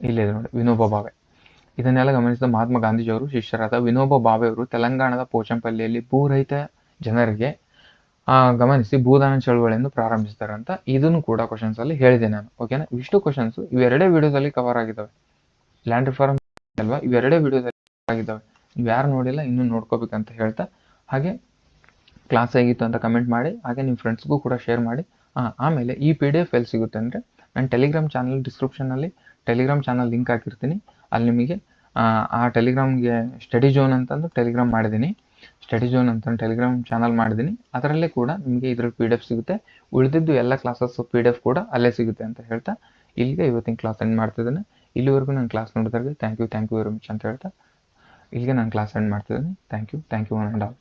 ಇಲ್ಲಿದೆ ನೋಡಿ ವಿನೋಬ ಭಾವೆ. ಇದನ್ನೆಲ್ಲ ಗಮನಿಸಿದ ಮಹಾತ್ಮ ಗಾಂಧೀಜಿಯವರು ಶಿಷ್ಯರಾದ ವಿನೋಬ ಭಾವೆಯವರು ತೆಲಂಗಾಣದ ಪೋಚಂಪಲ್ಲಿಯಲ್ಲಿ ಭೂರಹಿತ ಜನರಿಗೆ ಆ, ಗಮನಿಸಿ ಭೂದಾನ ಚಳವಳಿಯನ್ನು ಪ್ರಾರಂಭಿಸ್ತಾರೆ ಅಂತ ಇದನ್ನು ಕೂಡ ಕ್ವಶನ್ಸ್ ಅಲ್ಲಿ ಹೇಳಿದೆ ನಾನು ಓಕೆನಾ ಇಷ್ಟು ಕ್ವಶನ್ಸ್ ಇವೆರಡೇ ವಿಡಿಯೋದಲ್ಲಿ ಕವರ್ ಆಗಿದ್ದಾವೆ. ಲ್ಯಾಂಡ್ ರಿಫಾರ್ಮ್ ಅಲ್ವಾ? ಇವೆರಡೇ ವಿಡಿಯೋದಲ್ಲಿ ಆಗಿದ್ದಾವೆ. ನೀವು ಯಾರು ನೋಡಿಲ್ಲ ಇನ್ನೂ ನೋಡ್ಕೋಬೇಕಂತ ಹೇಳ್ತಾ ಹಾಗೆ ಕ್ಲಾಸ್ ಆಗಿತ್ತು ಅಂತ ಕಮೆಂಟ್ ಮಾಡಿ ಹಾಗೆ ನಿಮ್ಮ ಫ್ರೆಂಡ್ಸ್ಗೂ ಕೂಡ ಶೇರ್ ಮಾಡಿ ಆಮೇಲೆ ಈ ಪಿ ಡಿ ಎಫ್ ಎಲ್ಲಿ ಸಿಗುತ್ತೆ ಅಂದರೆ ನಾನು ಟೆಲಿಗ್ರಾಮ್ ಚಾನಲ್ ಡಿಸ್ಕ್ರಿಪ್ಷನಲ್ಲಿ ಟೆಲಿಗ್ರಾಮ್ ಚಾನಲ್ ಲಿಂಕ್ ಹಾಕಿರ್ತೀನಿ. ಅಲ್ಲಿ ನಿಮಗೆ ಆ, ಟೆಲಿಗ್ರಾಮ್ಗೆ ಸ್ಟಡಿ ಜೋನ್ ಅಂತಂದು ಟೆಲಿಗ್ರಾಮ್ ಮಾಡಿದ್ದೀನಿ. ಸ್ಟಡಿ ಜೋನ್ ಅಂತ ಟೆಲಿಗ್ರಾಮ್ ಚಾನಲ್ ಮಾಡಿದ್ದೀನಿ. ಅದರಲ್ಲೇ ಕೂಡ ನಿಮಗೆ ಇದ್ರ ಪಿ ಡಿ ಎಫ್ ಸಿಗುತ್ತೆ. ಉಳಿದಿದ್ದು ಎಲ್ಲ ಕ್ಲಾಸಸ್ ಪಿ ಡಿ ಎಫ್ ಕೂಡ ಅಲ್ಲೇ ಸಿಗುತ್ತೆ ಅಂತ ಹೇಳ್ತಾ ಇಲ್ಲಿಗೆ ಇವತ್ತಿನ ಕ್ಲಾಸ್ ಎಂಡ್ ಮಾಡ್ತಿದ್ದೇನೆ. ಇಲ್ಲಿವರೆಗೂ ನಾನು ಕ್ಲಾಸ್ ನೋಡಿದಾಗ thank you thank you very much ಅಂತ ಹೇಳ್ತಾ ಇಲ್ಲಿಗೆ ನಾನು ಕ್ಲಾಸ್ ಎಂಡ್ ಮಾಡ್ತಿದ್ದೀನಿ. Thank you thank you one and all